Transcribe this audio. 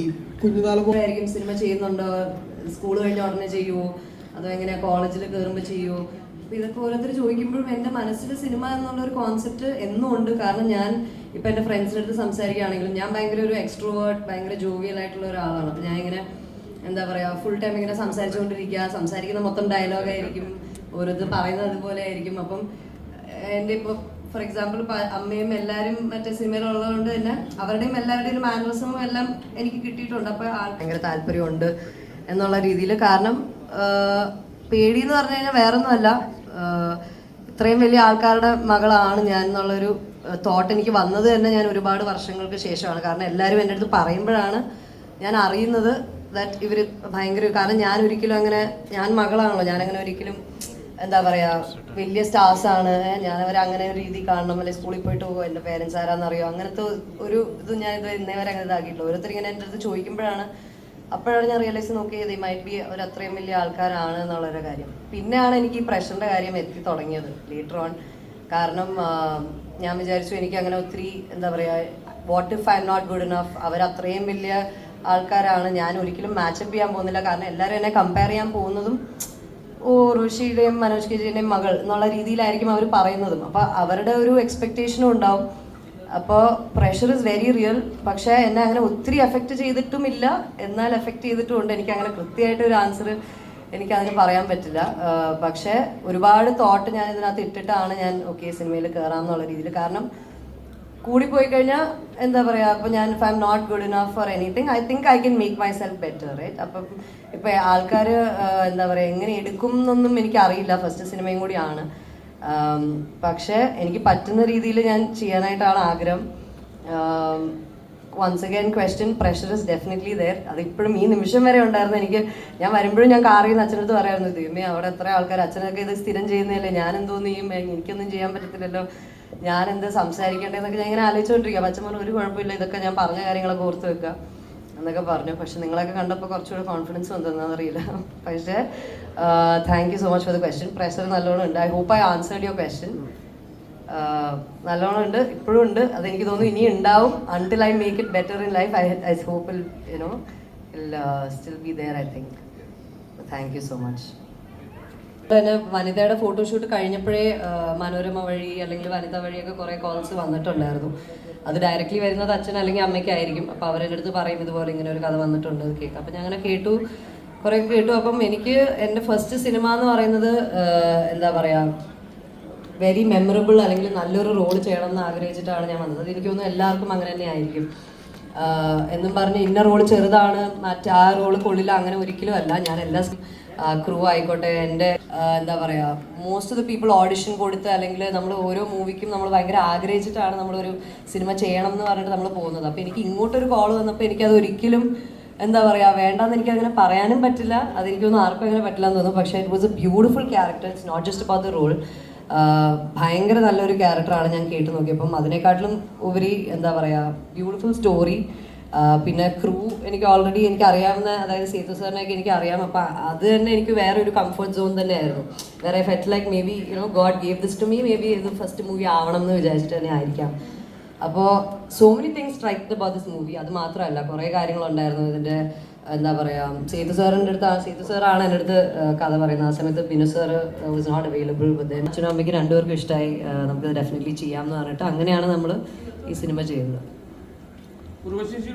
ഈ കുഞ്ഞുനാൾ ആയിരിക്കും സിനിമ ചെയ്യുന്നുണ്ടോ? സ്കൂൾ കഴിഞ്ഞ ഉടനെ ചെയ്യുമോ അതോ എങ്ങനെ കോളേജിൽ കയറുമ്പോൾ ചെയ്യുമോ അപ്പൊ ഇതൊക്കെ ഓരോരുത്തർ ചോദിക്കുമ്പോഴും എന്റെ മനസ്സിൽ സിനിമ എന്നുള്ള ഒരു കോൺസെപ്റ്റ് എന്നും ഉണ്ട്. കാരണം ഞാൻ ഇപ്പം എന്റെ ഫ്രണ്ട്സിന്റെ അടുത്ത് സംസാരിക്കുകയാണെങ്കിലും ഞാൻ ഭയങ്കര ഒരു എക്സ്ട്രോവേർട്ട് ഭയങ്കര ജോവിയൽ ആയിട്ടുള്ള ഒരാളാണ്. അപ്പോൾ ഞാൻ ഇങ്ങനെ എന്താ പറയാ ഫുൾ ടൈം ഇങ്ങനെ സംസാരിച്ചുകൊണ്ടിരിക്കുക. സംസാരിക്കുന്ന മൊത്തം ഡയലോഗായിരിക്കും ഓരോരുത്തർ പറയുന്നത് അതുപോലെ ആയിരിക്കും. അപ്പം എന്റെ ഇപ്പോൾ ഫോർ എക്സാമ്പിൾ അമ്മയും എല്ലാവരും മറ്റേ സിനിമയിലുള്ളതുകൊണ്ട് തന്നെ അവരുടെയും എല്ലാവരുടെയും മാനറിസമും എല്ലാം എനിക്ക് കിട്ടിയിട്ടുണ്ട്. അപ്പോൾ ഭയങ്കര താല്പര്യമുണ്ട് എന്നുള്ള രീതിയിൽ. കാരണം പേടി എന്ന് പറഞ്ഞു കഴിഞ്ഞാൽ വേറൊന്നുമല്ല. ഇത്രയും വലിയ ആൾക്കാരുടെ മകളാണ് ഞാൻ എന്നുള്ളൊരു തോട്ട് എനിക്ക് വന്നത് തന്നെ ഞാൻ ഒരുപാട് വർഷങ്ങൾക്ക് ശേഷമാണ്. കാരണം എല്ലാവരും എന്റെ അടുത്ത് പറയുമ്പോഴാണ് ഞാൻ അറിയുന്നത് ദാറ്റ് ഇവർ ഭയങ്കര കാരണം ഞാൻ ഒരിക്കലും അങ്ങനെ ഞാൻ മകളാണല്ലോ. ഞാൻ അങ്ങനെ ഒരിക്കലും എന്താ പറയാ വലിയ സ്റ്റാർസ് ആണ്. ഞാൻ അവരെ അങ്ങനെ ഒരു രീതി കാണണം അല്ലെങ്കിൽ സ്കൂളിൽ പോയിട്ട് പോകും. എന്റെ പേരൻസ് ആരാന്നറിയോ? അങ്ങനത്തെ ഒരു ഇത് ഞാൻ ഇത് ഇന്നേ വരെ അങ്ങനെ ഇതാക്കിയിട്ടില്ല. ഓരോരുത്തർ ഇങ്ങനെ എന്റെ അടുത്ത് ചോദിക്കുമ്പോഴാണ് അപ്പോഴാണ് ഞാൻ റിയലൈസ് നോക്കിയത് ഈ മൈറ്റ് ബി ഒരു അത്രയും വലിയ ആൾക്കാരാണ് എന്നുള്ളൊരു കാര്യം. പിന്നെയാണ് എനിക്ക് ഈ പ്രഷറിന്റെ കാര്യം എത്തി തുടങ്ങിയത് ലീറ്റർ ഓൺ കാരണം ഞാൻ വിചാരിച്ചു എനിക്ക് അങ്ങനെ ഒത്തിരി എന്താ പറയുക what if I'm not good enough അവർ അത്രയും വലിയ ആൾക്കാരാണ്. ഞാൻ ഒരിക്കലും മാച്ചപ്പ് ചെയ്യാൻ പോകുന്നില്ല. കാരണം എല്ലാവരും എന്നെ കമ്പയർ ചെയ്യാൻ പോകുന്നതും ഓ ഋഷിയുടെയും മനോജ് കെജിയുടെയും മകൾ എന്നുള്ള രീതിയിലായിരിക്കും അവർ പറയുന്നതും. അപ്പോൾ അവരുടെ ഒരു എക്സ്പെക്റ്റേഷനും ഉണ്ടാവും. അപ്പോൾ പ്രഷർ ഇസ് വെരി റിയൽ പക്ഷേ എന്നെ അങ്ങനെ ഒത്തിരി എഫക്റ്റ് ചെയ്തിട്ടുമില്ല. എന്നാൽ എഫക്റ്റ് ചെയ്തിട്ടുമുണ്ട്. എനിക്ക് അങ്ങനെ കൃത്യമായിട്ട് ഒരു ആൻസർ എനിക്ക് അതിന് പറയാൻ പറ്റില്ല. പക്ഷേ ഒരുപാട് തോട്ട് ഞാൻ ഇതിനകത്ത് ഇട്ടിട്ടാണ് ഞാൻ ഓക്കെ സിനിമയിൽ കയറാം എന്നുള്ള രീതിയിൽ. കാരണം കൂടിപ്പോയി കഴിഞ്ഞാൽ എന്താ പറയുക അപ്പോൾ ഞാൻ if I'm not good enough for anything I think I can make myself better right അപ്പം ഇപ്പം ആൾക്കാർ എന്താ പറയുക എങ്ങനെ എടുക്കും എന്നൊന്നും എനിക്ക് അറിയില്ല ഫസ്റ്റ് സിനിമയും കൂടിയാണ് പക്ഷെ എനിക്ക് പറ്റുന്ന രീതിയിൽ ഞാൻ ചെയ്യാനായിട്ടാണ് ആഗ്രഹം. Once again question pressure is definitely there അത് ഇപ്പോഴും ഈ നിമിഷം വരെ ഉണ്ടായിരുന്നു. എനിക്ക് ഞാൻ വരുമ്പോഴും ഞാൻ കാറിൽ നിന്ന് അച്ഛനടുത്ത് പറയായിരുന്നു ദൈവമേ അവിടെ എത്ര ആൾക്കാർ അച്ഛനൊക്കെ ഇത് സ്ഥിരം ചെയ്യുന്നതല്ലേ? ഞാൻ എന്തോന്ന് ചെയ്യും? എനിക്കൊന്നും ചെയ്യാൻ പറ്റത്തില്ലല്ലോ. ഞാൻ എന്ത് സംസാരിക്കേണ്ടതെന്നൊക്കെ ഞാൻ ഇങ്ങനെ ആലോചിച്ചുകൊണ്ടിരിക്കുക പറഞ്ഞു ഒരു കുഴപ്പമില്ല. ഇതൊക്കെ ഞാൻ പറഞ്ഞ കാര്യങ്ങളൊക്കെ ഓർത്ത് വെക്കുക എന്നൊക്കെ പറഞ്ഞു. പക്ഷെ നിങ്ങളൊക്കെ കണ്ടപ്പോൾ കുറച്ചുകൂടെ കോൺഫിഡൻസ് വന്നതെന്നറിയില്ല പക്ഷേ thank you so much for the question pressure നല്ലോണം ഉണ്ട്. I hope I answered your question നല്ലോണം ഉണ്ട്. ഇപ്പോഴും ഉണ്ട്. അതെനിക്ക് തോന്നുന്നു ഇനി ഉണ്ടാവും. Until I make it better in life I I hope you know still be there I think thank you so much തന്നെ വനിതയുടെ ഫോട്ടോഷൂട്ട് കഴിഞ്ഞപ്പോഴേ മനോരമ വഴി അല്ലെങ്കിൽ വനിത വഴിയൊക്കെ കുറേ കോൾസ് വന്നിട്ടുണ്ടായിരുന്നു. അത് ഡയറക്റ്റ്ലി വരുന്നത് അച്ഛൻ അല്ലെങ്കിൽ അമ്മയ്ക്കായിരിക്കും അപ്പോൾ അവരുടെ അടുത്ത് പറയും ഇതുപോലെ ഇങ്ങനെ ഒരു കഥ വന്നിട്ടുണ്ട് കേൾക്കാം. അപ്പം ഞാൻ അങ്ങനെ കേട്ടു. കുറേ കേട്ടു. അപ്പം എനിക്ക് എന്റെ ഫസ്റ്റ് സിനിമ എന്ന് പറയുന്നത് എന്താ പറയുക വെരി മെമ്മറബിൾ അല്ലെങ്കിൽ നല്ലൊരു റോൾ ചെയ്യണം എന്ന് ആഗ്രഹിച്ചിട്ടാണ് ഞാൻ വന്നത്. എനിക്ക് തോന്നുന്നു എല്ലാവർക്കും അങ്ങനെ തന്നെ ആയിരിക്കും. എന്നും പറഞ്ഞ് ഇന്ന റോൾ ചെറുതാണ് മറ്റേ ആ റോൾ കൊള്ളില്ല അങ്ങനെ ഒരിക്കലും അല്ല. ഞാൻ എല്ലാ ക്രൂ ആയിക്കോട്ടെ എന്റെ എന്താ പറയുക most of the people audition കൊടുത്ത് അല്ലെങ്കിൽ നമ്മൾ ഓരോ മൂവിക്കും നമ്മൾ ഭയങ്കര ആഗ്രഹിച്ചിട്ടാണ് നമ്മളൊരു സിനിമ ചെയ്യണം എന്ന് പറഞ്ഞിട്ട് നമ്മൾ പോകുന്നത്. അപ്പോൾ എനിക്ക് ഇങ്ങോട്ടൊരു കോൾ വന്നപ്പോൾ എനിക്കത് ഒരിക്കലും എന്താ പറയുക വേണ്ടെന്ന് എനിക്ക് അങ്ങനെ പറയാനും പറ്റില്ല. അതെനിക്കൊന്നും ആർക്കും അങ്ങനെ പറ്റില്ല എന്ന് തോന്നുന്നു. പക്ഷേ it was a beautiful character it's not just about the role ഭയങ്കര നല്ലൊരു ക്യാരക്ടറാണ് ഞാൻ കേട്ട് നോക്കിയപ്പം. അതിനെക്കാട്ടിലും ഉപരി എന്താ പറയുക ബ്യൂട്ടിഫുൾ സ്റ്റോറി പിന്നെ ക്രൂ എനിക്ക് ഓൾറെഡി എനിക്ക് അറിയാവുന്ന അതായത് സേതു സാറിനെയൊക്കെ എനിക്ക് അറിയാം അപ്പം അത് തന്നെ എനിക്ക് വേറെ ഒരു കംഫർട്ട് സോൺ തന്നെയായിരുന്നു. വേറെ fate like maybe you know God gave this to me maybe ഇത് ഫസ്റ്റ് മൂവി ആവണം എന്ന് വിചാരിച്ചിട്ട് തന്നെ ആയിരിക്കാം. അപ്പോൾ so many things strike about this movie അത് മാത്രമല്ല കുറേ കാര്യങ്ങളുണ്ടായിരുന്നു. ഇതിന്റെ എന്താ പറയുക സേതു സാറിന്റെ അടുത്ത് സേതു സാറാണ് എന്റെ അടുത്ത് കഥ പറയുന്നത്. ആ സമയത്ത് Binu sir was not available അച്ഛനും അമ്മയ്ക്ക് രണ്ടുപേർക്കും ഇഷ്ടമായി നമുക്ക് ഡെഫിനറ്റ്ലി ചെയ്യാമെന്ന് പറഞ്ഞിട്ട് അങ്ങനെയാണ് നമ്മൾ ഈ സിനിമ ചെയ്യുന്നത്.